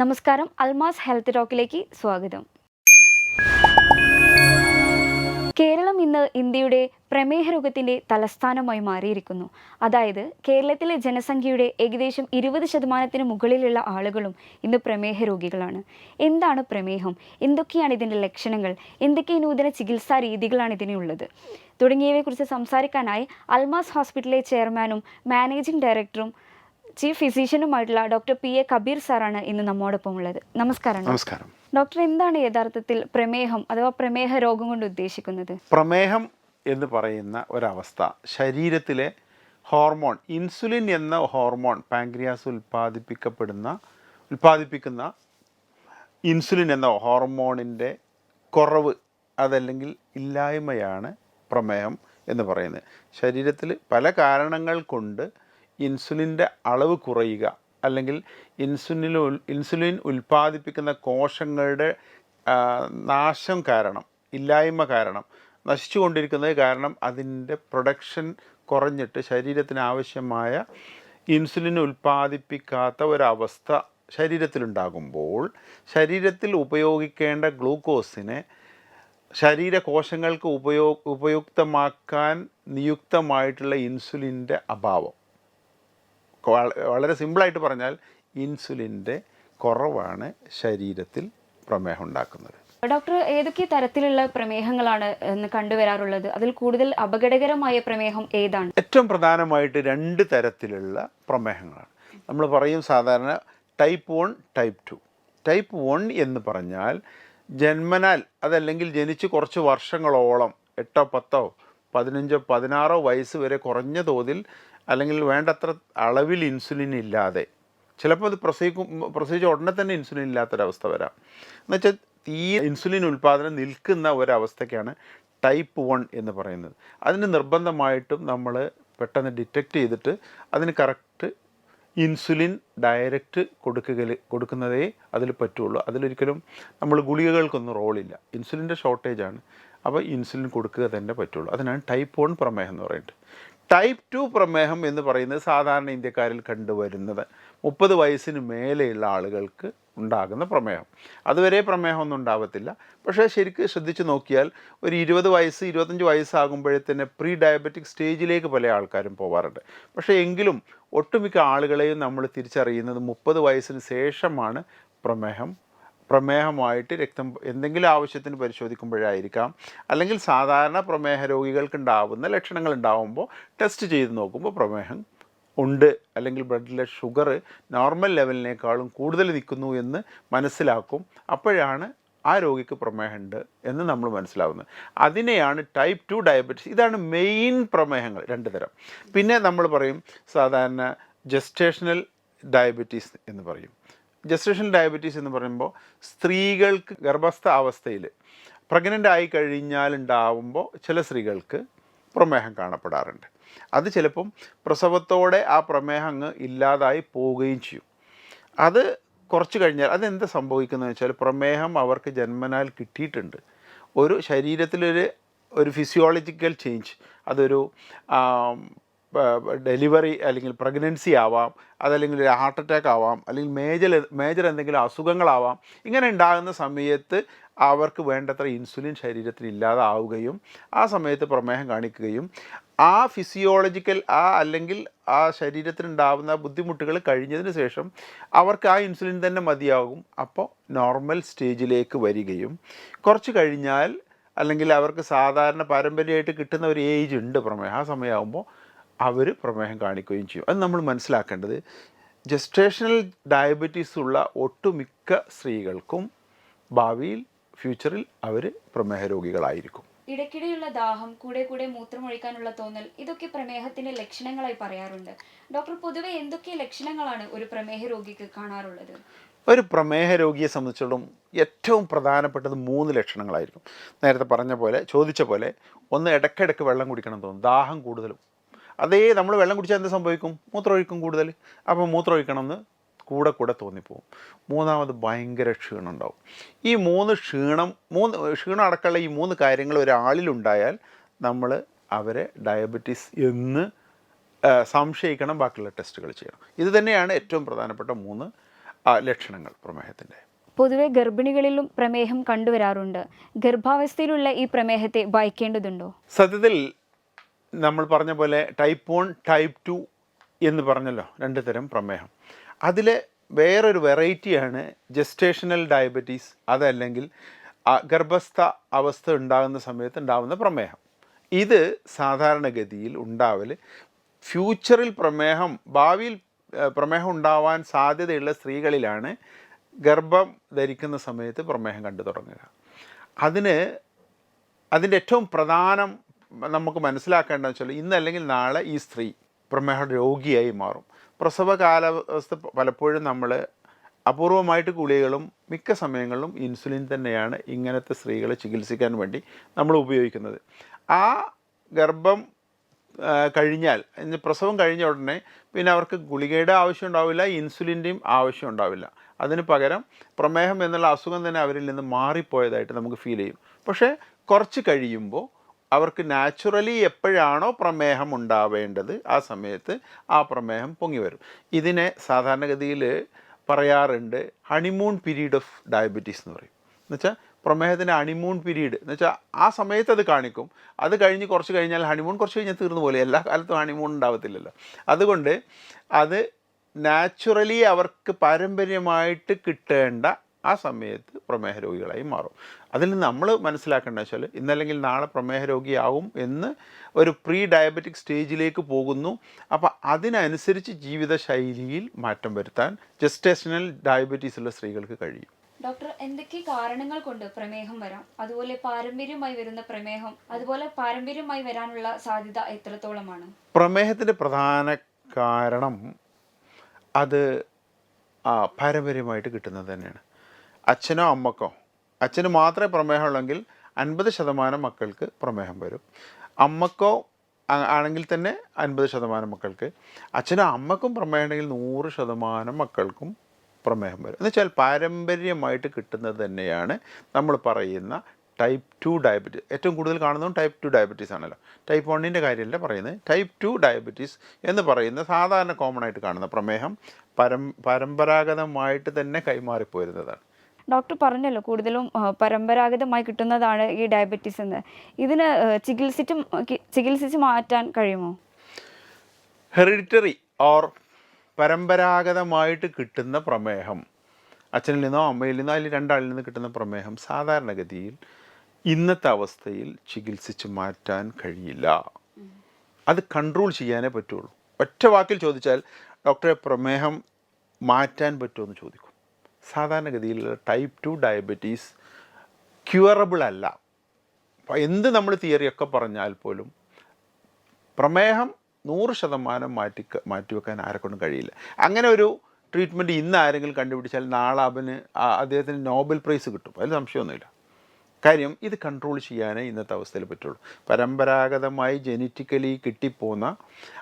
നമസ്കാരം അൽമാസ് ഹെൽത്ത് ടോക്കിലേക്ക് സ്വാഗതം. കേരളം ഇന്ന് ഇന്ത്യയുടെ പ്രമേഹ രോഗത്തിന്റെ തലസ്ഥാനമായി മാറിയിരിക്കുന്നു. അതായത് കേരളത്തിലെ ജനസംഖ്യയുടെ ഏകദേശം ഇരുപത് ശതമാനത്തിന് മുകളിലുള്ള ആളുകളും ഇന്ന് പ്രമേഹ രോഗികളാണ്. എന്താണ് പ്രമേഹം? എന്തൊക്കെയാണ് ഇതിന്റെ ലക്ഷണങ്ങൾ? എന്തൊക്കെ നൂതന ചികിത്സാ രീതികളാണ് ഇതിനുള്ളത് തുടങ്ങിയവയെക്കുറിച്ച് സംസാരിക്കാനായി അൽമാസ് ഹോസ്പിറ്റലിലെ ചെയർമാനും മാനേജിംഗ് ഡയറക്ടറും ചീഫ് ഫിസിഷ്യനുമായിട്ടുള്ള ഡോക്ടർ പി എ കബീർ സാറാണ് ഇന്ന് നമ്മോടൊപ്പം ഉള്ളത്. നമസ്കാരം. നമസ്കാരം. ഡോക്ടർ എന്താണ് യഥാർത്ഥത്തിൽ പ്രമേഹം അഥവാ പ്രമേഹ രോഗം കൊണ്ട് ഉദ്ദേശിക്കുന്നത്? പ്രമേഹം എന്ന് പറയുന്ന ഒരവസ്ഥ ശരീരത്തിലെ ഹോർമോൺ ഇൻസുലിൻ എന്ന ഹോർമോൺ പാങ്ക്രിയാസ് ഉൽപ്പാദിപ്പിക്കപ്പെടുന്ന ഉൽപ്പാദിപ്പിക്കുന്ന ഇൻസുലിൻ എന്ന ഹോർമോണിന്റെ കുറവ് അതല്ലെങ്കിൽ ഇല്ലായ്മയാണ് പ്രമേഹം എന്ന് പറയുന്നത്. ശരീരത്തിൽ പല കാരണങ്ങൾ കൊണ്ട് ഇൻസുലിന്റെ അളവ് കുറയുക അല്ലെങ്കിൽ ഇൻസുലിൻ ഇൻസുലിൻ ഉൽപ്പാദിപ്പിക്കുന്ന കോശങ്ങളുടെ നാശം കാരണം ഇല്ലായ്മ കാരണം നശിച്ചുകൊണ്ടിരിക്കുന്നത് കാരണം അതിന്റെ പ്രൊഡക്ഷൻ കുറഞ്ഞിട്ട് ശരീരത്തിന് ആവശ്യമായ ഇൻസുലിൻ ഉൽപ്പാദിപ്പിക്കാത്ത ഒരവസ്ഥ ശരീരത്തിലുണ്ടാകുമ്പോൾ ശരീരത്തിൽ ഉപയോഗിക്കേണ്ട ഗ്ലൂക്കോസിനെ ശരീരകോശങ്ങൾക്ക് ഉപയോ ഉപയുക്തമാക്കാൻ നിയുക്തമായിട്ടുള്ള ഇൻസുലിന്റെ അഭാവം. വളരെ സിമ്പിളായിട്ട് പറഞ്ഞാൽ ഇൻസുലിന്റെ കുറവാണ് ശരീരത്തിൽ പ്രമേഹം ഉണ്ടാക്കുന്നത്. ഡോക്ടർ ഏതൊക്കെ തരത്തിലുള്ള പ്രമേഹങ്ങളാണ് ഇന്ന് കണ്ടുവരാറുള്ളത്? അതിൽ കൂടുതൽ അപകടകരമായ പ്രമേഹം ഏതാണ്? ഏറ്റവും പ്രധാനമായിട്ട് രണ്ട് തരത്തിലുള്ള പ്രമേഹങ്ങളാണ്. നമ്മൾ പറയും സാധാരണ type one type two. Type one എന്ന് പറഞ്ഞാൽ ജന്മനാൽ അതല്ലെങ്കിൽ ജനിച്ച് കുറച്ച് വർഷങ്ങളോളം എട്ടോ പത്തോ പതിനഞ്ചോ പതിനാറോ വയസ്സ് വരെ കുറഞ്ഞ തോതിൽ അല്ലെങ്കിൽ വേണ്ടത്ര അളവിൽ ഇൻസുലിൻ ഇല്ലാതെ. ചിലപ്പോൾ അത് പ്രസവിക്കും പ്രസവിച്ച ഉടനെ തന്നെ ഇൻസുലിൻ ഇല്ലാത്തൊരവസ്ഥ വരാം. എന്നുവെച്ചാൽ തീരെ ഇൻസുലിൻ ഉൽപ്പാദനം നിൽക്കുന്ന ഒരവസ്ഥയ്ക്കാണ് ടൈപ്പ് വൺ എന്ന് പറയുന്നത്. അതിന് നിർബന്ധമായിട്ടും നമ്മൾ പെട്ടെന്ന് ഡിറ്റക്റ്റ് ചെയ്തിട്ട് അതിന് കറക്റ്റ് ഇൻസുലിൻ ഡയറക്റ്റ് കൊടുക്കുക കൊടുക്കുന്നതേ അതിൽ പറ്റുള്ളൂ. അതിലൊരിക്കലും നമ്മൾ ഗുളികകൾക്കൊന്നും റോളില്ല. ഇൻസുലിന്റെ ഷോർട്ടേജാണ്. അപ്പോൾ ഇൻസുലിൻ കൊടുക്കുക തന്നെ പറ്റുള്ളൂ. അതിനാണ് ടൈപ്പ് വൺ പ്രമേഹം എന്ന് പറയുന്നത്. ടൈപ്പ് ടു പ്രമേഹം എന്ന് പറയുന്നത് സാധാരണ ഇന്ത്യക്കാരിൽ കണ്ടുവരുന്നത്. മുപ്പത് വയസ്സിന് മേലെയുള്ള ആളുകൾക്ക് ഉണ്ടാകുന്ന പ്രമേഹം. അതുവരെ പ്രമേഹമൊന്നും ഉണ്ടാവത്തില്ല. പക്ഷേ ശരിക്കും ശ്രദ്ധിച്ച് നോക്കിയാൽ ഒരു ഇരുപത് വയസ്സ് ഇരുപത്തഞ്ച് തന്നെ പ്രീ ഡയബറ്റിക് സ്റ്റേജിലേക്ക് പല ആൾക്കാരും പോവാറുണ്ട്. പക്ഷേ എങ്കിലും ഒട്ടുമിക്ക ആളുകളെയും നമ്മൾ തിരിച്ചറിയുന്നത് മുപ്പത് വയസ്സിന് ശേഷമാണ് പ്രമേഹം പ്രമേഹമായിട്ട് രക്തം എന്തെങ്കിലും ആവശ്യത്തിന് പരിശോധിക്കുമ്പോഴായിരിക്കാം. അല്ലെങ്കിൽ സാധാരണ പ്രമേഹ രോഗികൾക്ക് ഉണ്ടാവുന്ന ലക്ഷണങ്ങൾ ഉണ്ടാവുമ്പോൾ ടെസ്റ്റ് ചെയ്ത് നോക്കുമ്പോൾ പ്രമേഹം ഉണ്ട്. അല്ലെങ്കിൽ ബ്ലഡിലെ ഷുഗർ നോർമൽ ലെവലിനേക്കാളും കൂടുതൽ നിൽക്കുന്നു എന്ന് മനസ്സിലാക്കും. അപ്പോഴാണ് ആ രോഗിക്ക് പ്രമേഹമുണ്ട് എന്ന് നമ്മൾ മനസ്സിലാവുന്നത്. അതിനെയാണ് ടൈപ്പ് ടു ഡയബറ്റിസ് ഇതാണ് മെയിൻ പ്രമേഹങ്ങൾ രണ്ട് തരം. പിന്നെ നമ്മൾ പറയും സാധാരണ ജസ്റ്റേഷണൽ ഡയബറ്റീസ് എന്ന് പറയും. ജസ്റ്റേഷണൽ ഡയബറ്റീസ് എന്ന് പറയുമ്പോൾ സ്ത്രീകൾക്ക് ഗർഭസ്ഥ അവസ്ഥയിൽ പ്രഗ്നന്റ് ആയി കഴിഞ്ഞാൽ ഉണ്ടാവുമ്പോൾ ചില സ്ത്രീകൾക്ക് പ്രമേഹം കാണപ്പെടാറുണ്ട്. അത് ചിലപ്പം പ്രസവത്തോടെ ആ പ്രമേഹം അങ്ങ് ഇല്ലാതായി പോവുകയും ചെയ്യും. അത് കുറച്ച് കഴിഞ്ഞാൽ അതെന്താ സംഭവിക്കുന്നത് വെച്ചാൽ പ്രമേഹം അവർക്ക് ജന്മനാൽ കിട്ടിയിട്ടുണ്ട്. ഒരു ശരീരത്തിലൊരു ഒരു ഫിസിയോളജിക്കൽ ചേഞ്ച് അതൊരു ഡെലിവറി അല്ലെങ്കിൽ പ്രഗ്നൻസി ആവാം അതല്ലെങ്കിൽ ഒരു ഹാർട്ട് അറ്റാക്ക് ആവാം അല്ലെങ്കിൽ മേജർ മേജർ എന്തെങ്കിലും അസുഖങ്ങളാവാം ഇങ്ങനെ ഉണ്ടാകുന്ന സമയത്ത് അവർക്ക് വേണ്ടത്ര ഇൻസുലിൻ ശരീരത്തിൽ ഇല്ലാതാവുകയും ആ സമയത്ത് പ്രമേഹം കാണിക്കുകയും ആ ഫിസിയോളജിക്കൽ ആ അല്ലെങ്കിൽ ആ ശരീരത്തിനുണ്ടാവുന്ന ബുദ്ധിമുട്ടുകൾ കഴിഞ്ഞതിന് ശേഷം അവർക്ക് ആ ഇൻസുലിൻ തന്നെ മതിയാകും. അപ്പോൾ നോർമൽ സ്റ്റേജിലേക്ക് വരികയും കുറച്ച് കഴിഞ്ഞാൽ അല്ലെങ്കിൽ അവർക്ക് സാധാരണ പാരമ്പര്യമായിട്ട് കിട്ടുന്ന ഒരു ഏജ് ഉണ്ട് പ്രമേഹം. ആ സമയമാകുമ്പോൾ അവർ പ്രമേഹം കാണിക്കുകയും ചെയ്യും. അത് നമ്മൾ മനസ്സിലാക്കേണ്ടത് ജസ്റ്റേഷണൽ ഡയബറ്റീസ് ഉള്ള ഒട്ടുമിക്ക സ്ത്രീകൾക്കും ഭാവിയിൽ ഫ്യൂച്ചറിൽ അവർ പ്രമേഹ രോഗികളായിരിക്കും. ഇടയ്ക്കിടെയുള്ള ദാഹം കൂടെ കൂടെ മൂത്രമൊഴിക്കാനുള്ള തോന്നൽ ഇതൊക്കെ പ്രമേഹത്തിന്റെ ലക്ഷണങ്ങളായി പറയാറുണ്ട്. ഡോക്ടർ പൊതുവെ എന്തൊക്കെ ലക്ഷണങ്ങളാണ് ഒരു പ്രമേഹ രോഗിക്ക് കാണാറുള്ളത്? ഒരു പ്രമേഹ രോഗിയെ സംബന്ധിച്ചിടത്തോളം ഏറ്റവും പ്രധാനപ്പെട്ടത് മൂന്ന് ലക്ഷണങ്ങളായിരിക്കും. നേരത്തെ പറഞ്ഞ പോലെ ചോദിച്ച പോലെ ഒന്ന് ഇടയ്ക്കിടയ്ക്ക് വെള്ളം കുടിക്കണം തോന്നും. ദാഹം കൂടുതലും. അതേ നമ്മൾ വെള്ളം കുടിച്ചാൽ എന്ത് സംഭവിക്കും? മൂത്രമൊഴിക്കും കൂടുതൽ. അപ്പോൾ മൂത്രമൊഴിക്കണമെന്ന് കൂടെ കൂടെ തോന്നിപ്പോവും. മൂന്നാമത് ഭയങ്കര ക്ഷീണം ഉണ്ടാവും. ഈ മൂന്ന് ക്ഷീണം മൂന്ന് ക്ഷീണം അടക്കമുള്ള ഈ മൂന്ന് കാര്യങ്ങൾ ഒരാളിലുണ്ടായാൽ നമ്മൾ അവരെ ഡയബറ്റീസ് എന്ന് സംശയിക്കണം. ബാക്കിയുള്ള ടെസ്റ്റുകൾ ചെയ്യണം. ഇത് തന്നെയാണ് ഏറ്റവും പ്രധാനപ്പെട്ട മൂന്ന് ലക്ഷണങ്ങൾ പ്രമേഹത്തിന്റെ. പൊതുവെ ഗർഭിണികളിലും പ്രമേഹം കണ്ടുവരാറുണ്ട്. ഗർഭാവസ്ഥയിലുള്ള ഈ പ്രമേഹത്തെ ഭയക്കേണ്ടതുണ്ടോ സത്യത്തിൽ നമ്മൾ പറഞ്ഞ പോലെ ടൈപ്പ് വൺ ടൈപ്പ് ടു എന്ന് പറഞ്ഞല്ലോ രണ്ട് തരം പ്രമേഹം. അതിൽ വേറൊരു വെറൈറ്റിയാണ് ജസ്റ്റേഷണൽ ഡയബറ്റീസ് അതല്ലെങ്കിൽ ഗർഭസ്ഥ അവസ്ഥ ഉണ്ടാകുന്ന സമയത്ത് ഉണ്ടാകുന്ന പ്രമേഹം. ഇത് സാധാരണഗതിയിൽ ഉണ്ടാവൽ ഫ്യൂച്ചറിൽ പ്രമേഹം ഭാവിയിൽ പ്രമേഹം ഉണ്ടാവാൻ സാധ്യതയുള്ള സ്ത്രീകളിലാണ് ഗർഭം ധരിക്കുന്ന സമയത്ത് പ്രമേഹം കണ്ടു തുടങ്ങുക. അതിന് അതിന്റെ ഏറ്റവും പ്രധാനം നമുക്ക് മനസ്സിലാക്കേണ്ടതെന്ന് വെച്ചാൽ ഇന്ന് അല്ലെങ്കിൽ നാളെ ഈ സ്ത്രീ പ്രമേഹ രോഗിയായി മാറും. പ്രസവ കാലാവസ്ഥ പലപ്പോഴും നമ്മൾ അപൂർവമായിട്ട് ഗുളികകളും മിക്ക സമയങ്ങളിലും ഇൻസുലിൻ തന്നെയാണ് ഇങ്ങനത്തെ സ്ത്രീകളെ ചികിത്സിക്കാൻ വേണ്ടി നമ്മൾ ഉപയോഗിക്കുന്നത്. ആ ഗർഭം കഴിഞ്ഞാൽ പ്രസവം കഴിഞ്ഞ ഉടനെ പിന്നെ അവർക്ക് ഗുളികയുടെ ആവശ്യം ഉണ്ടാവില്ല ഇൻസുലിന്റെയും ആവശ്യം ഉണ്ടാവില്ല. അതിന് പകരം പ്രമേഹം എന്നുള്ള അസുഖം തന്നെ അവരിൽ നിന്ന് മാറിപ്പോയതായിട്ട് നമുക്ക് ഫീൽ ചെയ്യും. പക്ഷേ കുറച്ച് കഴിയുമ്പോൾ അവർക്ക് നാച്ചുറലി എപ്പോഴാണോ പ്രമേഹം ഉണ്ടാവേണ്ടത് ആ സമയത്ത് ആ പ്രമേഹം പൊങ്ങി വരും. ഇതിനെ സാധാരണഗതിയിൽ പറയാറുണ്ട് ഹണിമൂൺ പീരീഡ് ഓഫ് ഡയബറ്റീസ് എന്ന് പറയും. എന്നുവെച്ചാൽ പ്രമേഹത്തിന്റെ ഹണിമൂൺ പീരീഡ് എന്ന് വെച്ചാൽ ആ സമയത്ത് അത് കാണിക്കും. അത് കഴിഞ്ഞ് കുറച്ച് കഴിഞ്ഞാൽ ഹണിമൂൺ കുറച്ച് കഴിഞ്ഞാൽ തീർന്നു പോലെ. എല്ലാ കാലത്തും ഹണിമൂൺ ഉണ്ടാവത്തില്ലല്ലോ. അതുകൊണ്ട് അത് നാച്ചുറലി അവർക്ക് പാരമ്പര്യമായിട്ട് കിട്ടേണ്ട ആ സമയത്ത് പ്രമേഹ രോഗികളായി മാറും. അതിൽ നിന്ന് നമ്മൾ മനസ്സിലാക്കേണ്ട വെച്ചാൽ ഇന്നല്ലെങ്കിൽ നാളെ പ്രമേഹ രോഗിയാവും എന്ന് ഒരു പ്രീ ഡയബറ്റിക് സ്റ്റേജിലേക്ക് പോകുന്നു. അപ്പോൾ അതിനനുസരിച്ച് ജീവിതശൈലിയിൽ മാറ്റം വരുത്താൻ ജസ്റ്റേഷണൽ ഡയബറ്റീസ് ഉള്ള സ്ത്രീകൾക്ക് കഴിയും. ഡോക്ടർ എന്തൊക്കെ കാരണങ്ങൾ കൊണ്ട് പ്രമേഹം വരാം? അതുപോലെ പാരമ്പര്യമായി വരുന്ന പ്രമേഹം അതുപോലെ പാരമ്പര്യമായി വരാനുള്ള സാധ്യത എത്രത്തോളമാണ്? പ്രമേഹത്തിന്റെ പ്രധാന കാരണം അത് പാരമ്പര്യമായിട്ട് കിട്ടുന്നത് തന്നെയാണ്. അച്ഛനോ അമ്മക്കോ അച്ഛന് മാത്രമേ പ്രമേഹമുള്ളെങ്കിൽ അൻപത് ശതമാനം മക്കൾക്ക് പ്രമേഹം വരും. അമ്മക്കോ ആണെങ്കിൽ തന്നെ അൻപത് ശതമാനം മക്കൾക്ക്. അച്ഛനും അമ്മക്കും പ്രമേഹം ഉണ്ടെങ്കിൽ നൂറ് ശതമാനം മക്കൾക്കും പ്രമേഹം വരും. എന്ന് വെച്ചാൽ പാരമ്പര്യമായിട്ട് കിട്ടുന്നത് തന്നെയാണ് നമ്മൾ പറയുന്ന ടൈപ്പ് ടു ഡയബറ്റീസ് ഏറ്റവും കൂടുതൽ കാണുന്നതും ടൈപ്പ് ടു ഡയബറ്റീസ് ആണല്ലോ. ടൈപ്പ് വണ്ണിന്റെ കാര്യമല്ല പറയുന്നത്. ടൈപ്പ് ടു ഡയബറ്റീസ് എന്ന് പറയുന്ന സാധാരണ കോമൺ ആയിട്ട് കാണുന്ന പ്രമേഹം പരം പരമ്പരാഗതമായിട്ട് തന്നെ കൈമാറിപ്പോരുന്നതാണ്. ഡോക്ടർ പറഞ്ഞല്ലോ കൂടുതലും പരമ്പരാഗതമായി കിട്ടുന്നതാണ് ഈ ഡയബറ്റീസ് എന്ന്. ഇതിന് ചികിത്സിച്ച് ചികിത്സിച്ച് മാറ്റാൻ കഴിയുമോ? ഹെറിഡിറ്ററി ഓർ പരമ്പരാഗതമായിട്ട് കിട്ടുന്ന പ്രമേഹം അച്ഛനിൽ നിന്നോ അമ്മയിൽ നിന്നോ അതിൽ രണ്ടാളിൽ നിന്ന് കിട്ടുന്ന പ്രമേഹം സാധാരണഗതിയിൽ ഇന്നത്തെ അവസ്ഥയിൽ ചികിത്സിച്ച് മാറ്റാൻ കഴിയില്ല. അത് കൺട്രോൾ ചെയ്യാനേ പറ്റുള്ളൂ. ഒറ്റ വാക്കിൽ ചോദിച്ചാൽ ഡോക്ടറെ പ്രമേഹം മാറ്റാൻ പറ്റുമോ? എന്ന് ചോദിക്കും. സാധാരണഗതിയിലുള്ള ടൈപ്പ് ടു ഡയബറ്റീസ് ക്യൂറബിൾ അല്ല. അപ്പോൾ എന്ത് നമ്മൾ തിയറിയൊക്കെ പറഞ്ഞാൽ പോലും പ്രമേഹം നൂറ് ശതമാനം മാറ്റി മാറ്റിവെക്കാൻ ആരെക്കൊണ്ടും കഴിയില്ല. അങ്ങനെ ഒരു ട്രീറ്റ്മെന്റ് ഇന്ന് ആരെങ്കിലും കണ്ടുപിടിച്ചാൽ നാളെ അവന് അദ്ദേഹത്തിന് നോബൽ പ്രൈസ് കിട്ടും. അതിൽ സംശയമൊന്നുമില്ല. കാര്യം ഇത് കൺട്രോൾ ചെയ്യാനേ ഇന്നത്തെ അവസ്ഥയിൽ പറ്റുള്ളൂ. പരമ്പരാഗതമായി ജനറ്റിക്കലി കിട്ടിപ്പോന്ന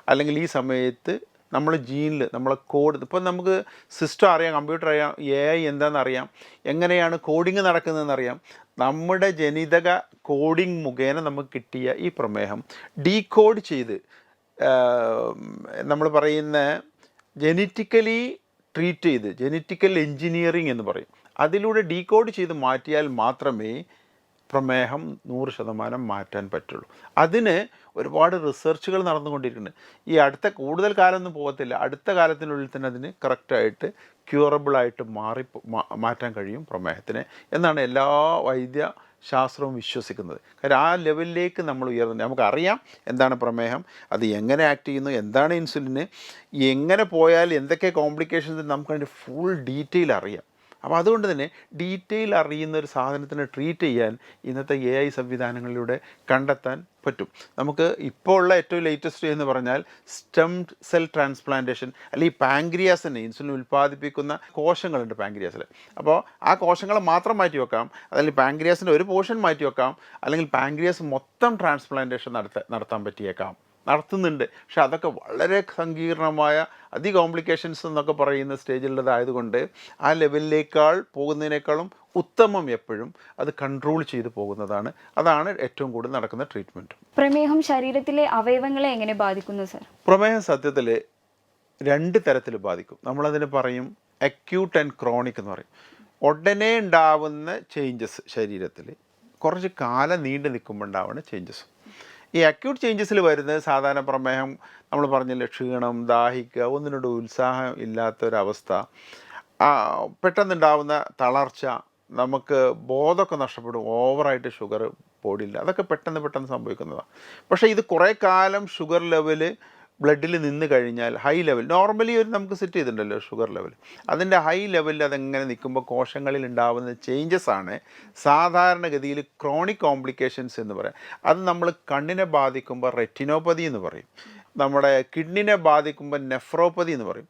അല്ലെങ്കിൽ ഈ സമയത്ത് നമ്മൾ ജീനിൽ നമ്മളെ കോഡ് ഇപ്പം നമുക്ക് സിസ്റ്റം അറിയാം കമ്പ്യൂട്ടർ അറിയാം എ ഐ എന്താണെന്ന് അറിയാം എങ്ങനെയാണ് കോഡിങ് നടക്കുന്നതെന്ന് അറിയാം. നമ്മുടെ ജനിതക കോഡിങ് മുഖേന നമുക്ക് കിട്ടിയ ഈ പ്രമേഹം ഡീകോഡ് ചെയ്ത് നമ്മൾ പറയുന്ന ജനറ്റിക്കലി ട്രീറ്റ് ചെയ്ത് ജനറ്റിക്കൽ എൻജിനീയറിങ് എന്ന് പറയും. അതിലൂടെ ഡീകോഡ് ചെയ്ത് മാറ്റിയാൽ മാത്രമേ പ്രമേഹം നൂറ് ശതമാനം മാറ്റാൻ പറ്റുള്ളൂ. അതിന് ഒരുപാട് റിസർച്ചുകൾ നടന്നുകൊണ്ടിരിക്കുന്നുണ്ട്. ഈ അടുത്ത കൂടുതൽ കാലമൊന്നും പോകത്തില്ല. അടുത്ത കാലത്തിനുള്ളിൽ തന്നെ അതിന് കറക്റ്റായിട്ട് ക്യൂറബിളായിട്ട് മാറി മാറ്റാൻ കഴിയും പ്രമേഹത്തിനെ എന്നാണ് എല്ലാ വൈദ്യ ശാസ്ത്രവും വിശ്വസിക്കുന്നത്. കാര്യം ആ ലെവലിലേക്ക് നമ്മൾ ഉയർന്നു നമുക്കറിയാം എന്താണ് പ്രമേഹം അത് എങ്ങനെ ആക്ട് ചെയ്യുന്നു എന്താണ് ഇൻസുലിന് എങ്ങനെ പോയാൽ എന്തൊക്കെ കോംപ്ലിക്കേഷൻസ് നമുക്കതിന്റെ ഫുൾ ഡീറ്റെയിൽ അറിയാം. അപ്പോൾ അതുകൊണ്ട് തന്നെ ഡീറ്റെയിൽ അറിയുന്ന ഒരു സാധനത്തിനെ ട്രീറ്റ് ചെയ്യാൻ ഇന്നത്തെ എ ഐ സംവിധാനങ്ങളിലൂടെ കണ്ടെത്താൻ പറ്റും. നമുക്ക് ഇപ്പോൾ ഉള്ള ഏറ്റവും ലേറ്റസ്റ്റ് എന്ന് പറഞ്ഞാൽ സ്റ്റംഡ് സെൽ ട്രാൻസ്പ്ലാന്റേഷൻ അല്ലെങ്കിൽ പാങ്ക്രിയാസിനെ ഇൻസുലിൻ ഉൽപ്പാദിപ്പിക്കുന്ന കോശങ്ങളുണ്ട് പാങ്ക്രിയാസിൽ. അപ്പോൾ ആ കോശങ്ങൾ മാത്രം മാറ്റി വെക്കാം അല്ലെങ്കിൽ പാങ്ക്രിയാസിന്റെ ഒരു പോർഷൻ മാറ്റി വെക്കാം അല്ലെങ്കിൽ പാങ്ക്രിയാസ് മൊത്തം ട്രാൻസ്പ്ലാന്റേഷൻ നടത്ത നടത്താൻ പറ്റിയേക്കാം. നടത്തുന്നുണ്ട്. പക്ഷെ അതൊക്കെ വളരെ സങ്കീർണമായ അതി കോംപ്ലിക്കേഷൻസ് എന്നൊക്കെ പറയുന്ന സ്റ്റേജിലുള്ളതായതുകൊണ്ട് ആ ലെവലിലേക്കാൾ പോകുന്നതിനേക്കാളും ഉത്തമം എപ്പോഴും അത് കൺട്രോൾ ചെയ്തു പോകുന്നതാണ്. അതാണ് ഏറ്റവും കൂടുതൽ നടക്കുന്ന ട്രീറ്റ്മെന്റ് പ്രമേഹം ശരീരത്തിലെ അവയവങ്ങളെ എങ്ങനെ ബാധിക്കുന്നു സർ? പ്രമേഹം സത്യത്തിൽ രണ്ട് തരത്തിൽ ബാധിക്കും. നമ്മളതിന് പറയും അക്യൂട്ട് ആൻഡ് ക്രോണിക് എന്ന് പറയും. ഉടനെ ഉണ്ടാവുന്ന ചേഞ്ചസ് ശരീരത്തിൽ കുറച്ച് കാലം നീണ്ടു നിൽക്കുമ്പോൾ ഉണ്ടാവുന്ന ചേഞ്ചസ് ഈ അക്യൂട്ട് ചേഞ്ചസിൽ വരുന്നത് സാധാരണ പ്രമേഹം നമ്മൾ പറഞ്ഞില്ലേ ക്ഷീണം ദാഹിക്കുക ഒന്നിനോട് ഉത്സാഹം ഇല്ലാത്തൊരവസ്ഥ പെട്ടെന്നുണ്ടാവുന്ന തളർച്ച നമുക്ക് ബോധമൊക്കെ നഷ്ടപ്പെടും ഓവറായിട്ട് ഷുഗർ ബോഡിയിൽ അതൊക്കെ പെട്ടെന്ന് പെട്ടെന്ന് സംഭവിക്കുന്നതാണ് പക്ഷേ ഇത് കുറേ കാലം ഷുഗർ ലെവൽ ബ്ലഡിൽ നിന്ന് കഴിഞ്ഞാൽ ഹൈ ലെവൽ നോർമലി ഒരു നമുക്ക് സെറ്റ് ചെയ്തിട്ടുണ്ടല്ലോ ഷുഗർ ലെവൽ അതിന്റെ ഹൈ ലെവലിൽ അതെങ്ങനെ നിൽക്കുമ്പോൾ കോശങ്ങളിൽ ഉണ്ടാകുന്ന ചേഞ്ചസ് ആണ് സാധാരണഗതിയിൽ ക്രോണിക് കോംപ്ലിക്കേഷൻസ് എന്ന് പറയാം. അത് നമ്മൾ കണ്ണിനെ ബാധിക്കുമ്പോൾ റെറ്റിനോപ്പതി എന്ന് പറയും. നമ്മുടെ കിഡ്നിനെ ബാധിക്കുമ്പോൾ നെഫ്രോപ്പതി എന്ന് പറയും.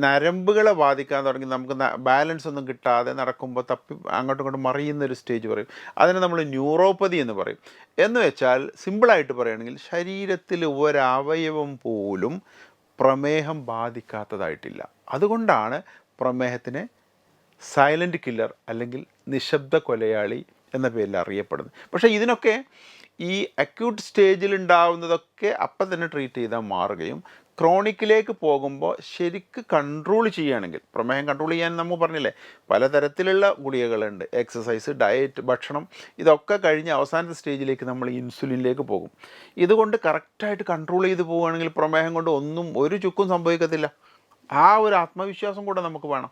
നരമ്പുകളെ ബാധിക്കാൻ തുടങ്ങി. നമുക്ക് ബാലൻസ് ഒന്നും കിട്ടാതെ നടക്കുമ്പോൾ തപ്പി അങ്ങോട്ടും ഇങ്ങോട്ടും മറിയുന്ന ഒരു സ്റ്റേജ് പറയും. അതിനെ നമ്മൾ ന്യൂറോപ്പതി എന്ന് പറയും. എന്ന് വെച്ചാൽ സിമ്പിളായിട്ട് പറയുകയാണെങ്കിൽ ശരീരത്തിൽ ഒരവയവം പോലും പ്രമേഹം ബാധിക്കാത്തതായിട്ടില്ല. അതുകൊണ്ടാണ് പ്രമേഹത്തിനെ സൈലന്റ് കില്ലർ അല്ലെങ്കിൽ നിശബ്ദ കൊലയാളി എന്ന പേരിൽ അറിയപ്പെടുന്നത്. പക്ഷേ ഇതിനൊക്കെ ഈ അക്യൂട്ട് സ്റ്റേജിൽ ഉണ്ടാവുന്നതൊക്കെ അപ്പം തന്നെ ട്രീറ്റ് ചെയ്താൽ മാറുകയും ക്രോണിക്കിലേക്ക് പോകുമ്പോൾ ശരിക്ക് കൺട്രോൾ ചെയ്യുകയാണെങ്കിൽ പ്രമേഹം കൺട്രോൾ ചെയ്യാൻ നമ്മൾ പറഞ്ഞില്ലേ പലതരത്തിലുള്ള ഗുളികകളുണ്ട്. എക്സസൈസ് ഡയറ്റ് ഭക്ഷണം ഇതൊക്കെ കഴിഞ്ഞ് അവസാനത്തെ സ്റ്റേജിലേക്ക് നമ്മൾ ഇൻസുലിനിലേക്ക് പോകും. ഇതുകൊണ്ട് കറക്റ്റായിട്ട് കൺട്രോൾ ചെയ്ത് പോവുകയാണെങ്കിൽ പ്രമേഹം കൊണ്ട് ഒന്നും ഒരു ചുക്കും സംഭവിക്കത്തില്ല. ആ ഒരു ആത്മവിശ്വാസം കൂടെ നമുക്ക് വേണം.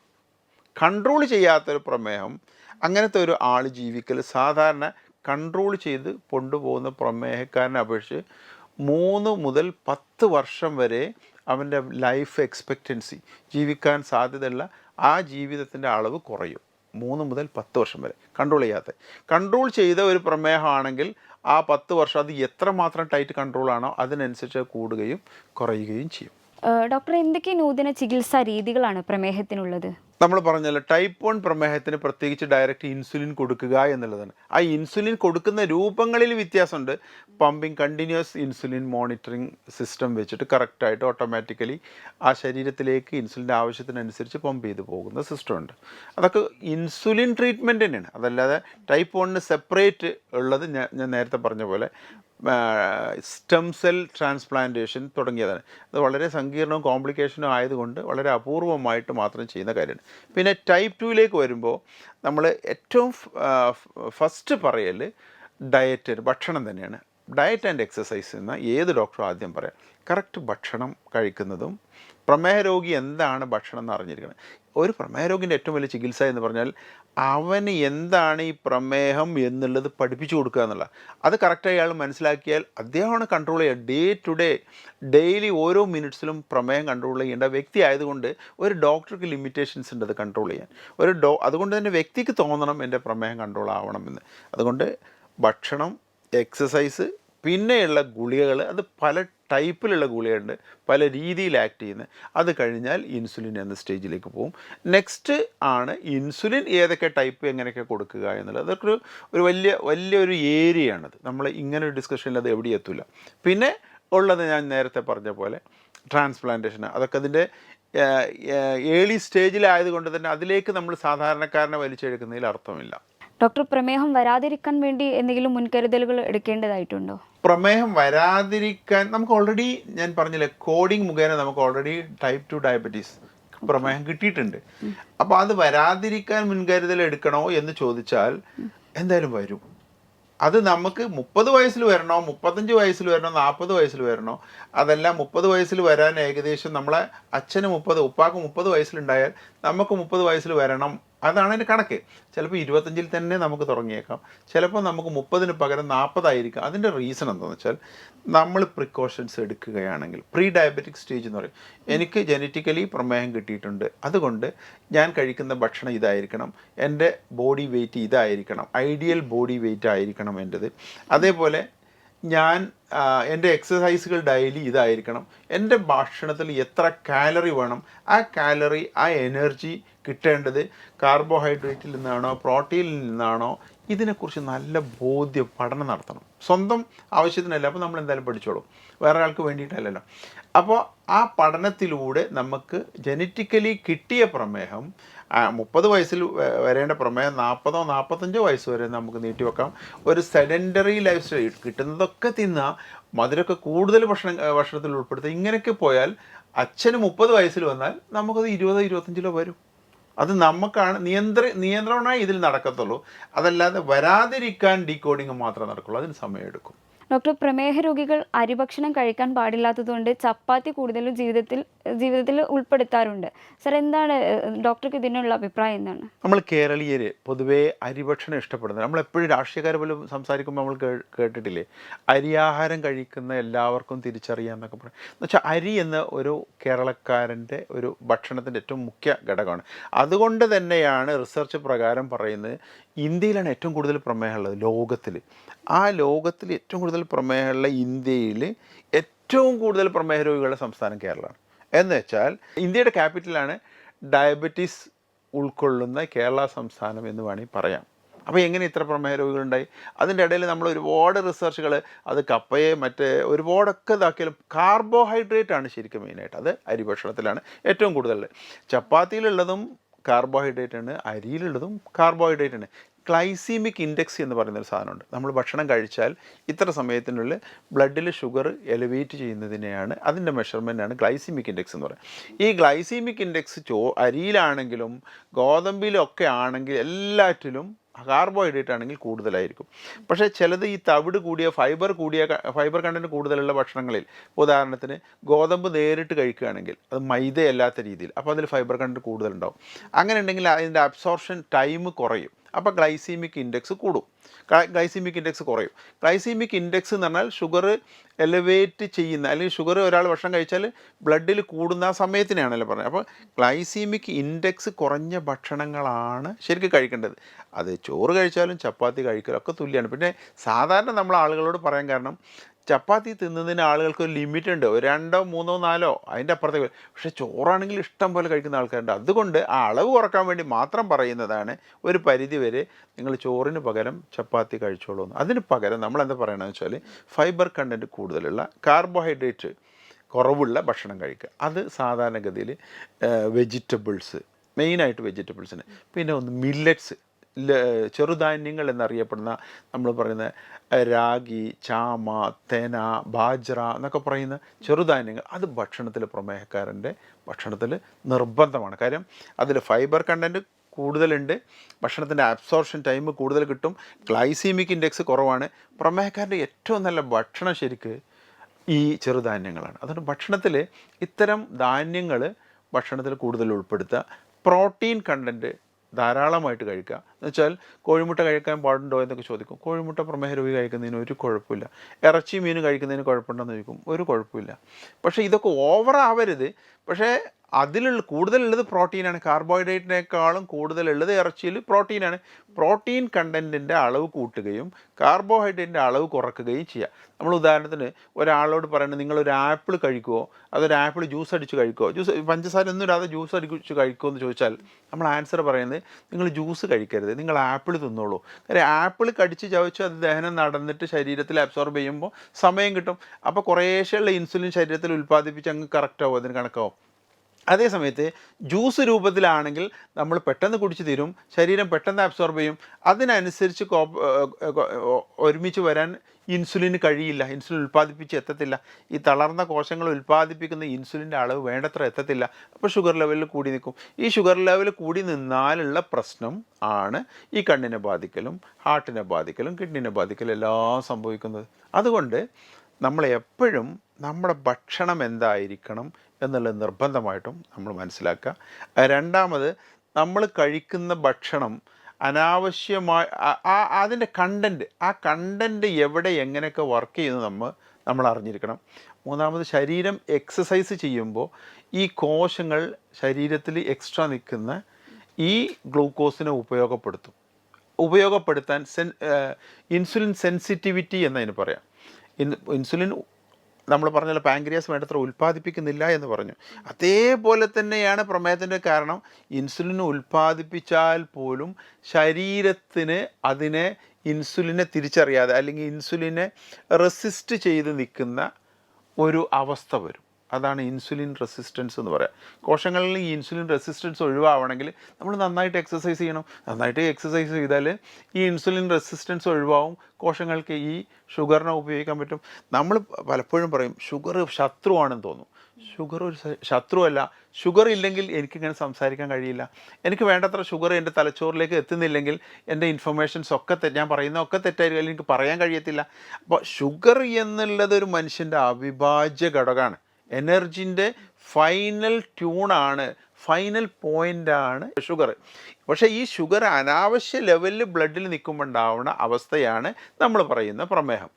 കൺട്രോൾ ചെയ്യാത്തൊരു പ്രമേഹം അങ്ങനത്തെ ഒരു ആൾ ജീവിക്കൽ സാധാരണ കൺട്രോൾ ചെയ്ത് കൊണ്ടുപോകുന്ന പ്രമേഹക്കാരനെ അപേക്ഷിച്ച് മൂന്ന് മുതൽ പത്ത് വർഷം വരെ അവന്റെ ലൈഫ് എക്സ്പെക്റ്റൻസി ജീവിക്കാൻ സാധ്യതയുള്ള ആ ജീവിതത്തിന്റെ അളവ് കുറയും. മൂന്ന് മുതൽ പത്ത് വർഷം വരെ. കൺട്രോൾ ചെയ്യാത്ത. കൺട്രോൾ ചെയ്ത ഒരു പ്രമേഹമാണെങ്കിൽ ആ പത്ത് വർഷം അത് എത്രമാത്രം ടൈറ്റ് കൺട്രോളാണോ അതിനനുസരിച്ച് കൂടുകയും കുറയുകയും ചെയ്യും. ഡോക്ടർ എന്തൊക്കെ നൂതന ചികിത്സാ രീതികളാണ് പ്രമേഹത്തിനുള്ളത്? നമ്മൾ പറഞ്ഞല്ലോ ടൈപ്പ് വൺ പ്രമേഹത്തിന് പ്രത്യേകിച്ച് ഡയറക്റ്റ് ഇൻസുലിൻ കൊടുക്കുക എന്നുള്ളതാണ്. ആ ഇൻസുലിൻ കൊടുക്കുന്ന രൂപങ്ങളിൽ വ്യത്യാസമുണ്ട്. Pumping continuous insulin monitoring system വെച്ചിട്ട് കറക്റ്റായിട്ട് ഓട്ടോമാറ്റിക്കലി ആ ശരീരത്തിലേക്ക് ഇൻസുലിന്റെ ആവശ്യത്തിനനുസരിച്ച് പമ്പ് ചെയ്ത് പോകുന്ന സിസ്റ്റം ഉണ്ട്. അതൊക്കെ ഇൻസുലിൻ ട്രീറ്റ്മെന്റ് തന്നെയാണ്. അതല്ലാതെ ടൈപ്പ് വണ്ണിന് സെപ്പറേറ്റ് ഉള്ളത് ഞാൻ നേരത്തെ പറഞ്ഞ പോലെ സ്റ്റെം സെൽ ട്രാൻസ്പ്ലാന്റേഷൻ തുടങ്ങിയതാണ്. അത് വളരെ സങ്കീർണവും കോംപ്ലിക്കേഷനും ആയതുകൊണ്ട് വളരെ അപൂർവമായിട്ട് മാത്രം ചെയ്യുന്ന കാര്യമാണ്. പിന്നെ ടൈപ്പ് ടുവിലേക്ക് വരുമ്പോൾ നമ്മൾ ഏറ്റവും ഫസ്റ്റ് പറയൽ ഡയറ്റ് ഭക്ഷണം തന്നെയാണ്. ഡയറ്റ് ആൻഡ് എക്സസൈസ് എന്ന ഏത് ഡോക്ടറും ആദ്യം പറയാം? കറക്റ്റ് ഭക്ഷണം കഴിക്കുന്നതും പ്രമേഹ രോഗി എന്താണ് ഭക്ഷണം എന്ന് അറിഞ്ഞിരിക്കണം. ഒരു പ്രമേഹ രോഗിന്റെ ഏറ്റവും വലിയ ചികിത്സ എന്ന് പറഞ്ഞാൽ അവന് എന്താണ് ഈ പ്രമേഹം എന്നുള്ളത് പഠിപ്പിച്ചു കൊടുക്കുക എന്നുള്ള. അത് കറക്റ്റ് അയാൾ മനസ്സിലാക്കിയാൽ അദ്ദേഹമാണ് കൺട്രോൾ ചെയ്യുക. ഡേ ടു ഡേ ഡെയിലി ഓരോ മിനിറ്റ്സിലും പ്രമേഹം കൺട്രോൾ ചെയ്യേണ്ട വ്യക്തി ആയതുകൊണ്ട് ഒരു ഡോക്ടർക്ക് ലിമിറ്റേഷൻസ് ഉണ്ട് അത് കൺട്രോൾ ചെയ്യാൻ. ഒരു ഡോ അതുകൊണ്ട് തന്നെ വ്യക്തിക്ക് തോന്നണം എന്റെ പ്രമേഹം കൺട്രോൾ ആവണം എന്ന് അതുകൊണ്ട് ഭക്ഷണം എക്സസൈസ് പിന്നെയുള്ള ഗുളികകൾ അത് പല ടൈപ്പിലുള്ള ഗുളികയുണ്ട് പല രീതിയിൽ ആക്ട് ചെയ്യുന്നത് അത് കഴിഞ്ഞാൽ ഇൻസുലിൻ എന്ന സ്റ്റേജിലേക്ക് പോകും. നെക്സ്റ്റ് ആണ് ഇൻസുലിൻ ഏതൊക്കെ ടൈപ്പ് എങ്ങനെയൊക്കെ കൊടുക്കുക എന്നുള്ളത്. അതൊക്കെ ഒരു ഒരു വലിയ വലിയൊരു ഏരിയയാണത്. നമ്മൾ ഇങ്ങനെ ഒരു ഡിസ്കഷനിൽ അത് എവിടെ എത്തില്ല പിന്നെ ഉള്ളത് ഞാൻ നേരത്തെ പറഞ്ഞ പോലെ ട്രാൻസ്പ്ലാന്റേഷൻ അതൊക്കെ അതിന്റെ ഏർലി സ്റ്റേജിലായതുകൊണ്ട് തന്നെ അതിലേക്ക് നമ്മൾ സാധാരണക്കാരനെ വലിച്ചെടുക്കുന്നതിൽ അർത്ഥമില്ല. ഡോക്ടർ പ്രമേഹം വരാതിരിക്കാൻ വേണ്ടി എന്തെങ്കിലും മുൻകരുതലുകൾ എടുക്കേണ്ടതായിട്ടുണ്ടോ? പ്രമേഹം വരാതിരിക്കാൻ നമുക്ക് ഓൾറെഡി ഞാൻ പറഞ്ഞില്ലേ കോഡിംഗ് മുഖേന നമുക്ക് ഓൾറെഡി ടൈപ്പ് ടു ഡയബറ്റീസ് പ്രമേഹം കിട്ടിയിട്ടുണ്ട്. അപ്പോൾ അത് വരാതിരിക്കാൻ മുൻകരുതൽ എടുക്കണോ എന്ന് ചോദിച്ചാൽ എന്തായാലും വരും. അത് നമുക്ക് മുപ്പത് വയസ്സിൽ വരണോ മുപ്പത്തഞ്ച് വയസ്സിൽ വരണോ നാൽപ്പത് വയസ്സിൽ വരണോ അതെല്ലാം മുപ്പത് വയസ്സിൽ വരാൻ ഏകദേശം നമ്മളെ അച്ഛന് മുപ്പത് ഉപ്പാക്ക് മുപ്പത് വയസ്സിലുണ്ടായാൽ നമുക്ക് മുപ്പത് വയസ്സിൽ വരണം അതാണ് അതിന്റെ കണക്ക്. ചിലപ്പോൾ ഇരുപത്തഞ്ചിൽ തന്നെ നമുക്ക് തുടങ്ങിയേക്കാം. ചിലപ്പോൾ നമുക്ക് മുപ്പതിന് പകരം നാൽപ്പതായിരിക്കാം. അതിന്റെ റീസൺ എന്താണെന്ന് വെച്ചാൽ നമ്മൾ പ്രിക്കോഷൻസ് എടുക്കുകയാണെങ്കിൽ പ്രീ ഡയബറ്റിക് സ്റ്റേജ് എന്ന് പറയും. എനിക്ക് ജനറ്റിക്കലി പ്രമേഹം കിട്ടിയിട്ടുണ്ട്. അതുകൊണ്ട് ഞാൻ കഴിക്കുന്ന ഭക്ഷണം ഇതായിരിക്കണം. എന്റെ ബോഡി വെയ്റ്റ് ഇതായിരിക്കണം. ഐഡിയൽ ബോഡി വെയ്റ്റ് ആയിരിക്കണം എന്റെത്. അതേപോലെ ഞാൻ എന്റെ എക്സസൈസുകൾ ഡെയിലി ഇതായിരിക്കണം. എന്റെ ഭക്ഷണത്തിൽ എത്ര കാലറി വേണം ആ കാലറി ആ എനർജി കിട്ടേണ്ടത് കാർബോഹൈഡ്രേറ്റിൽ നിന്നാണോ പ്രോട്ടീനിൽ നിന്നാണോ ഇതിനെക്കുറിച്ച് നല്ല ബോധ്യ പഠനം നടത്തണം. സ്വന്തം ആവശ്യത്തിനല്ല അപ്പോൾ നമ്മൾ എന്തായാലും പഠിച്ചോളും. വേറെ ആൾക്ക് വേണ്ടിയിട്ടല്ലല്ലോ. അപ്പോൾ ആ പഠനത്തിലൂടെ നമുക്ക് ജനറ്റിക്കലി കിട്ടിയ പ്രമേഹം മുപ്പത് വയസ്സിൽ വരേണ്ട പ്രമേയം നാൽപ്പതോ നാൽപ്പത്തഞ്ചോ വയസ്സ് വരെ നമുക്ക് നീട്ടിവെക്കാം ഒരു സെഡൻഡറി ലൈഫ് സ്റ്റൈൽ കിട്ടുന്നതൊക്കെ തിന്ന മധുരമൊക്കെ കൂടുതൽ ഭക്ഷണം ഭക്ഷണത്തിൽ ഉൾപ്പെടുത്തുക ഇങ്ങനെയൊക്കെ പോയാൽ അച്ഛന് മുപ്പത് വയസ്സിൽ വന്നാൽ നമുക്കത് ഇരുപതോ ഇരുപത്തഞ്ചിലോ വരും. അത് നമുക്കാണ് നിയന്ത്ര നിയന്ത്രണമായി ഇതിൽ നടക്കത്തുള്ളൂ. അതല്ലാതെ വരാതിരിക്കാൻ ഡീകോഡിങ് മാത്രമേ നടക്കുള്ളൂ. അതിന് സമയമെടുക്കും. ഡോക്ടർ പ്രമേഹ രോഗികൾ അരിഭക്ഷണം കഴിക്കാൻ പാടില്ലാത്തതുകൊണ്ട് ചപ്പാത്തി കൂടുതലും ജീവിതത്തിൽ ജീവിതത്തിൽ ഉൾപ്പെടുത്താറുണ്ട്. സർ എന്താണ് ഡോക്ടർക്ക് ഇതിനുള്ള അഭിപ്രായം എന്താണ്? നമ്മൾ കേരളീയര് പൊതുവേ അരിഭക്ഷണം ഇഷ്ടപ്പെടുന്നത് നമ്മൾ എപ്പോഴും രാഷ്ട്രീയക്കാർ പോലും സംസാരിക്കുമ്പോൾ നമ്മൾ കേട്ടിട്ടില്ലേ? അരിയാഹാരം കഴിക്കുന്ന എല്ലാവർക്കും തിരിച്ചറിയാം എന്നൊക്കെ പറയും എന്ന് വെച്ചാൽ അരി എന്ന ഒരു കേരളക്കാരന്റെ ഒരു ഭക്ഷണത്തിന്റെ ഏറ്റവും മുഖ്യ ഘടകമാണ്. അതുകൊണ്ട് തന്നെയാണ് റിസർച്ച് പ്രകാരം പറയുന്നത് ഇന്ത്യയിലാണ് ഏറ്റവും കൂടുതൽ പ്രമേഹമുള്ളത് ലോകത്തിൽ ആ ലോകത്തിൽ ഏറ്റവും കൂടുതൽ പ്രമേഹമുള്ള ഇന്ത്യയിൽ ഏറ്റവും കൂടുതൽ പ്രമേഹ രോഗികളുടെ സംസ്ഥാനം കേരളമാണ്. എന്ന് വെച്ചാൽ ഇന്ത്യയുടെ ക്യാപിറ്റലാണ് ഡയബറ്റീസ് ഉൾക്കൊള്ളുന്ന കേരള സംസ്ഥാനം എന്ന് വേണമെങ്കിൽ പറയാം. അപ്പോൾ എങ്ങനെ ഇത്ര പ്രമേഹ രോഗികളുണ്ടായി അതിന്റെ ഇടയിൽ നമ്മൾ ഒരുപാട് റിസർച്ചുകൾ അത് കപ്പയെ മറ്റ് ഒരുപാടൊക്കെ ഇതാക്കിയാലും കാർബോഹൈഡ്രേറ്റ് ആണ് ശരിക്കും മെയിനായിട്ട്. അത് അരി ഭക്ഷണത്തിലാണ് ഏറ്റവും കൂടുതൽ. ചപ്പാത്തിയിലുള്ളതും കാർബോഹൈഡ്രേറ്റ് ആണ് അരിയിലുള്ളതും കാർബോഹൈഡ്രേറ്റ് ആണ്. ക്ലൈസീമിക് ഇൻഡെക്സ് എന്ന് പറയുന്നൊരു സാധനമുണ്ട്. നമ്മൾ ഭക്ഷണം കഴിച്ചാൽ ഇത്ര സമയത്തിനുള്ളിൽ ബ്ലഡിൽ ഷുഗർ എലിവേറ്റ് ചെയ്യുന്നതിനെയാണ് അതിന്റെ മെഷർമെന്റാണ് ഗ്ലൈസീമിക് ഇൻഡെക്സ് എന്ന് പറയുന്നത്. ഈ ഗ്ലൈസീമിക് ഇൻഡെക്സ് ചോ അരിയിലാണെങ്കിലും ഗോതമ്പിലൊക്കെ ആണെങ്കിൽ എല്ലാറ്റിലും കാർബോഹൈഡ്രേറ്റ് ആണെങ്കിൽ കൂടുതലായിരിക്കും. പക്ഷേ ചിലത് ഈ തവിട് കൂടിയ ഫൈബർ കൂടിയ ഫൈബർ കണ്ടന്റ് കൂടുതലുള്ള ഭക്ഷണങ്ങളിൽ ഉദാഹരണത്തിന് ഗോതമ്പ് നേരിട്ട് കഴിക്കുകയാണെങ്കിൽ അത് മൈദയല്ലാത്ത രീതിയിൽ അപ്പോൾ അതിൽ ഫൈബർ കണ്ടന്റ് കൂടുതലുണ്ടാവും. അങ്ങനെ ഉണ്ടെങ്കിൽ അതിന്റെ അബ്സോർപ്ഷൻ ടൈം കുറയും. അപ്പോൾ ഗ്ലൈസീമിക് ഇൻഡെക്സ് കൂടും. ഗ്ലൈസീമിക് ഇൻഡെക്സ് കുറയും. ഗ്ലൈസീമിക് ഇൻഡെക്സ് എന്ന് പറഞ്ഞാൽ ഷുഗർ എലിവേറ്റ് ചെയ്യുന്ന അല്ലെങ്കിൽ ഷുഗർ ഒരാൾ ഭക്ഷണം കഴിച്ചാൽ ബ്ലഡിൽ കൂടുന്ന ആ സമയത്തിനാണല്ലോ പറഞ്ഞത്. അപ്പോൾ ഗ്ലൈസീമിക് ഇൻഡെക്സ് കുറഞ്ഞ ഭക്ഷണങ്ങളാണ് ശരിക്കും കഴിക്കേണ്ടത്. അത് ചോറ് കഴിച്ചാലും ചപ്പാത്തി കഴിക്കലും ഒക്കെ തുല്യമാണ് പിന്നെ സാധാരണ നമ്മൾ ആളുകളോട് പറയാൻ കാരണം ചപ്പാത്തി തിന്നുന്നതിന് ആളുകൾക്ക് ഒരു ലിമിറ്റ് ഉണ്ട് ഒരു രണ്ടോ മൂന്നോ നാലോ അതിന്റെ അപ്പുറത്തേക്ക് പക്ഷേ ചോറാണെങ്കിൽ ഇഷ്ടം പോലെ കഴിക്കുന്ന ആൾക്കാരുണ്ട്. അതുകൊണ്ട് ആ അളവ് കുറയ്ക്കാൻ വേണ്ടി മാത്രം പറയുന്നതാണ് ഒരു പരിധി വരെ നിങ്ങൾ ചോറിന് പകരം ചപ്പാത്തി കഴിച്ചോളൂ അതിന് പകരം നമ്മൾ എന്താ പറയണമെന്ന് വെച്ചാൽ ഫൈബർ കണ്ടന്റ് കൂടുതലുള്ള കാർബോഹൈഡ്രേറ്റ് കുറവുള്ള ഭക്ഷണം കഴിക്കുക. അത് സാധാരണഗതിയിൽ വെജിറ്റബിൾസ് മെയിനായിട്ട് വെജിറ്റബിൾസിന്. പിന്നെ ഒന്ന് മില്ലറ്റ്സ്. ചെറുധാന്യങ്ങൾ എന്നറിയപ്പെടുന്ന നമ്മൾ പറയുന്ന രാഗി ചാമ തെന ബാജ്ര എന്നൊക്കെ പറയുന്ന ചെറുധാന്യങ്ങൾ. അത് ഭക്ഷണത്തിൽ പ്രമേഹക്കാരന്റെ ഭക്ഷണത്തിൽ നിർബന്ധമാണ്. കാര്യം അതിൽ ഫൈബർ കണ്ടന്റ് കൂടുതലുണ്ട്. ഭക്ഷണത്തിന്റെ അബ്സോർഷൻ ടൈം കൂടുതൽ കിട്ടും. ഗ്ലൈസീമിക് ഇൻഡെക്സ് കുറവാണ്. പ്രമേഹക്കാരന്റെ ഏറ്റവും നല്ല ഭക്ഷണം ശരിക്ക് ഈ ചെറുധാന്യങ്ങളാണ്. അതുകൊണ്ട് ഭക്ഷണത്തിൽ ഇത്തരം ധാന്യങ്ങൾ ഭക്ഷണത്തിൽ കൂടുതൽ ഉൾപ്പെടുത്തുക. പ്രോട്ടീൻ കണ്ടന്റ് ധാരാളമായിട്ട് കഴിക്കുക. വെച്ചാൽ കോഴിമുട്ട കഴിക്കാൻ പാടുണ്ടോ എന്നൊക്കെ ചോദിക്കും. കോഴിമുട്ട പ്രമേഹ രോഗി കഴിക്കുന്നതിന് ഒരു കുഴപ്പമില്ല. ഇറച്ചി മീൻ കഴിക്കുന്നതിന് കുഴപ്പമുണ്ടെന്ന് ചോദിക്കും. ഒരു കുഴപ്പമില്ല. പക്ഷേ ഇതൊക്കെ ഓവർ ആവരുത്. പക്ഷേ അതിലുള്ള കൂടുതലുള്ളത് പ്രോട്ടീനാണ് കാർബോഹൈഡ്രേറ്റിനേക്കാളും കൂടുതലുള്ളത് ഇറച്ചിയിൽ പ്രോട്ടീനാണ് പ്രോട്ടീൻ കണ്ടന്റിന്റെ അളവ് കൂട്ടുകയും കാർബോഹൈഡ്രേറ്റിന്റെ അളവ് കുറക്കുകയും ചെയ്യുക നമ്മൾ ഉദാഹരണത്തിന് ഒരാളോട് പറയുന്നത് നിങ്ങൾ ഒരു ആപ്പിൾ കഴിക്കുമോ അതൊരു ആപ്പിൾ ജ്യൂസ് അടിച്ച് കഴിക്കുമോ ജ്യൂസ് പഞ്ചസാര ഒന്നും ഇല്ലാതെ ജ്യൂസ് അടിച്ച് കഴിക്കുമോ എന്ന് ചോദിച്ചാൽ നമ്മൾ ആൻസർ പറയുന്നത് നിങ്ങൾ ജ്യൂസ് കഴിക്കരുത്. നിങ്ങൾ ആപ്പിൾ തിന്നോളൂ. കാര്യം ആപ്പിൾ കടിച്ച് ചവച്ച് അത് ദഹനം നടന്നിട്ട് ശരീരത്തിൽ അബ്സോർബ് ചെയ്യുമ്പോൾ സമയം കിട്ടും. അപ്പോൾ കുറേശ്ശെയുള്ള ഇൻസുലിൻ ശരീരത്തിൽ ഉൽപ്പാദിപ്പിച്ച് അങ്ങ് കറക്റ്റാവും അതിന് കണക്കാവും. അതേ സമയത്ത് ജ്യൂസ് രൂപത്തിലാണെങ്കിൽ നമ്മൾ പെട്ടെന്ന് കുടിച്ച് തീരും ശരീരം പെട്ടെന്ന് അബ്സോർബ് ചെയ്യും. അതിനനുസരിച്ച് ഒരുമിച്ച് വരാൻ ഇൻസുലിന് കഴിയില്ല ഇൻസുലിൻ ഉൽപ്പാദിപ്പിച്ച് എത്തത്തില്ല. ഈ തളർന്ന കോശങ്ങൾ ഉൽപ്പാദിപ്പിക്കുന്ന ഇൻസുലിന്റെ അളവ് വേണ്ടത്ര എത്തത്തില്ല. അപ്പോൾ ഷുഗർ ലെവലിൽ കൂടി നിൽക്കും. ഈ ഷുഗർ ലെവൽ കൂടി നിന്നാലുള്ള പ്രശ്നം ആണ് ഈ കണ്ണിനെ ബാധിക്കലും ഹാർട്ടിനെ ബാധിക്കലും കിഡ്നിനെ ബാധിക്കലും എല്ലാം സംഭവിക്കുന്നത്. അതുകൊണ്ട് നമ്മൾ എപ്പോഴും നമ്മുടെ ഭക്ഷണം എന്തായിരിക്കണം എന്നുള്ളത് നിർബന്ധമായിട്ടും നമ്മൾ മനസ്സിലാക്കുക. രണ്ടാമത് നമ്മൾ കഴിക്കുന്ന ഭക്ഷണം അനാവശ്യമായി ആ- അതിന്റെ കണ്ടന്റ് ആ കണ്ടന്റ് എവിടെ എങ്ങനെയൊക്കെ വർക്ക് ചെയ്യുന്നു നമ്മൾ നമ്മൾ അറിഞ്ഞിരിക്കണം. മൂന്നാമത് ശരീരം എക്സസൈസ് ചെയ്യുമ്പോൾ ഈ കോശങ്ങൾ ശരീരത്തിൽ എക്സ്ട്രാ നിൽക്കുന്ന ഈ ഗ്ലൂക്കോസിനെ ഉപയോഗപ്പെടുത്തും. ഉപയോഗപ്പെടുത്താൻ സെൻ ഇൻസുലിൻ സെൻസിറ്റിവിറ്റി എന്നതിന് പറയാം. ഇൻ ഇൻസുലിൻ നമ്മൾ പറഞ്ഞല്ലോ പാങ്ക്രിയാസ് വേണ്ടത്ര ഉൽപ്പാദിപ്പിക്കുന്നില്ല എന്ന് പറഞ്ഞു. അതേപോലെ തന്നെയാണ് പ്രമേഹത്തിന്റെ കാരണം. ഇൻസുലിൻ ഉൽപ്പാദിപ്പിച്ചാൽ പോലും ശരീരത്തിന് അതിനെ ഇൻസുലിനെ തിരിച്ചറിയാതെ അല്ലെങ്കിൽ ഇൻസുലിനെ റെസിസ്റ്റ് ചെയ്ത് നിൽക്കുന്ന ഒരു അവസ്ഥ വരും. അതാണ് ഇൻസുലിൻ റെസിസ്റ്റൻസ് എന്ന് പറയാം. കോശങ്ങളിൽ ഈ ഇൻസുലിൻ റെസിസ്റ്റൻസ് ഒഴിവാവണമെങ്കിൽ നമ്മൾ നന്നായിട്ട് എക്സസൈസ് ചെയ്യണം. നന്നായിട്ട് എക്സസൈസ് ചെയ്താൽ ഈ ഇൻസുലിൻ റെസിസ്റ്റൻസ് ഒഴിവാവും. കോശങ്ങൾക്ക് ഈ ഷുഗറിനെ ഉപയോഗിക്കാൻ പറ്റും. നമ്മൾ പലപ്പോഴും പറയും ഷുഗർ ശത്രുവാണെന്ന് തോന്നും. ഷുഗർ ഒരു ശത്രുവല്ല. ഷുഗർ ഇല്ലെങ്കിൽ എനിക്കിങ്ങനെ സംസാരിക്കാൻ കഴിയില്ല. എനിക്ക് വേണ്ടത്ര ഷുഗർ എന്റെ തലച്ചോറിലേക്ക് എത്തുന്നില്ലെങ്കിൽ എന്റെ ഇൻഫർമേഷൻസ് ഒക്കെ ഞാൻ പറയുന്ന ഒക്കെ തെറ്റായിരിക്കും എനിക്ക് പറയാൻ കഴിയത്തില്ല. അപ്പോൾ ഷുഗർ എന്നുള്ളത് ഒരു മനുഷ്യന്റെ അവിഭാജ്യ ഘടകമാണ്. എനർജിന്റെ ഫൈനൽ ട്യൂണാണ് ഫൈനൽ പോയിന്റാണ് ഷുഗർ പക്ഷേ ഈ ഷുഗർ അനാവശ്യ ലെവലിൽ ബ്ലഡിൽ നിൽക്കുമ്പോൾ ഉണ്ടാവുന്ന അവസ്ഥയാണ് നമ്മൾ പറയുന്ന പ്രമേഹം.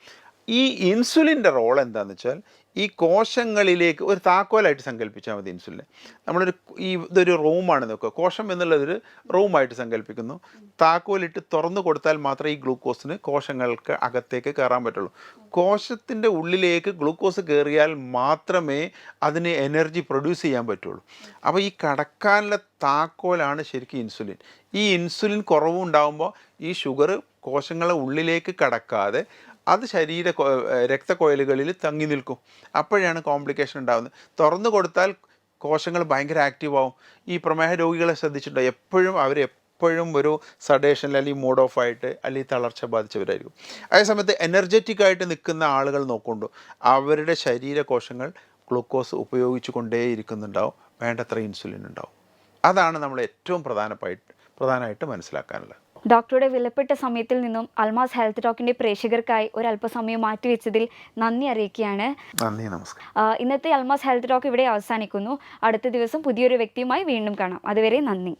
ഈ ഇൻസുലിന്റെ റോൾ എന്താണെന്ന് വെച്ചാൽ ഈ കോശങ്ങളിലേക്ക് ഒരു താക്കോലായിട്ട് സങ്കല്പിച്ചാൽ മതി ഇൻസുലിനെ. നമ്മളൊരു ഈ ഇതൊരു റൂമാണ് നോക്കുക. കോശം എന്നുള്ളതൊരു റൂമായിട്ട് സങ്കല്പിക്കുന്നു താക്കോലിട്ട് തുറന്നു കൊടുത്താൽ മാത്രമേ ഈ ഗ്ലൂക്കോസിന് കോശങ്ങൾക്ക് അകത്തേക്ക് കയറാൻ പറ്റുള്ളൂ. കോശത്തിന്റെ ഉള്ളിലേക്ക് ഗ്ലൂക്കോസ് കയറിയാൽ മാത്രമേ അതിന് എനർജി പ്രൊഡ്യൂസ് ചെയ്യാൻ പറ്റുള്ളൂ. അപ്പോൾ ഈ കടക്കാനുള്ള താക്കോലാണ് ശരിക്കും ഇൻസുലിൻ. ഈ ഇൻസുലിൻ കുറവുണ്ടാകുമ്പോൾ ഈ ഷുഗർ കോശങ്ങളെ ഉള്ളിലേക്ക് കടക്കാതെ അത് ശരീര രക്തക്കൊഴലുകളിൽ തങ്ങി നിൽക്കും. അപ്പോഴാണ് കോംപ്ലിക്കേഷൻ ഉണ്ടാകുന്നത് തുറന്നു കൊടുത്താൽ കോശങ്ങൾ ഭയങ്കര ആക്റ്റീവ് ആവും. ഈ പ്രമേഹ രോഗികളെ ശ്രദ്ധിച്ചിട്ടുണ്ടോ? എപ്പോഴും അവർ എപ്പോഴും ഒരു സഡേഷനിൽ അല്ലെങ്കിൽ മൂഡ് ഓഫ് ആയിട്ട് അല്ലെങ്കിൽ തളർച്ച ബാധിച്ചവരായിരിക്കും. അതേസമയത്ത് എനർജറ്റിക് ആയിട്ട് നിൽക്കുന്ന ആളുകൾ നോക്കുന്നുണ്ട്. അവരുടെ ശരീര കോശങ്ങൾ ഗ്ലൂക്കോസ് ഉപയോഗിച്ചു കൊണ്ടേയിരിക്കുന്നുണ്ടാവും വേണ്ടത്ര ഇൻസുലിൻ ഉണ്ടാവും. അതാണ് നമ്മൾ ഏറ്റവും പ്രധാനമായിട്ട് പ്രധാനമായിട്ട് മനസ്സിലാക്കാനുള്ളത്. ഡോക്ടറുടെ വിലപ്പെട്ട സമയത്തിൽ നിന്നും അൽമാസ് ഹെൽത്ത് ടോക്കിന്റെ പ്രേക്ഷകർക്കായി ഒരു അല്പസമയം മാറ്റിവെച്ചതിൽ നന്ദി അറിയിക്കുകയാണ്. നന്ദി നമസ്കാരം. ഇന്നത്തെ അൽമാസ് ഹെൽത്ത് ടോക്ക് ഇവിടെ അവസാനിക്കുന്നു. അടുത്ത ദിവസം പുതിയൊരു വ്യക്തിയുമായി വീണ്ടും കാണാം. അതുവരെ നന്ദി.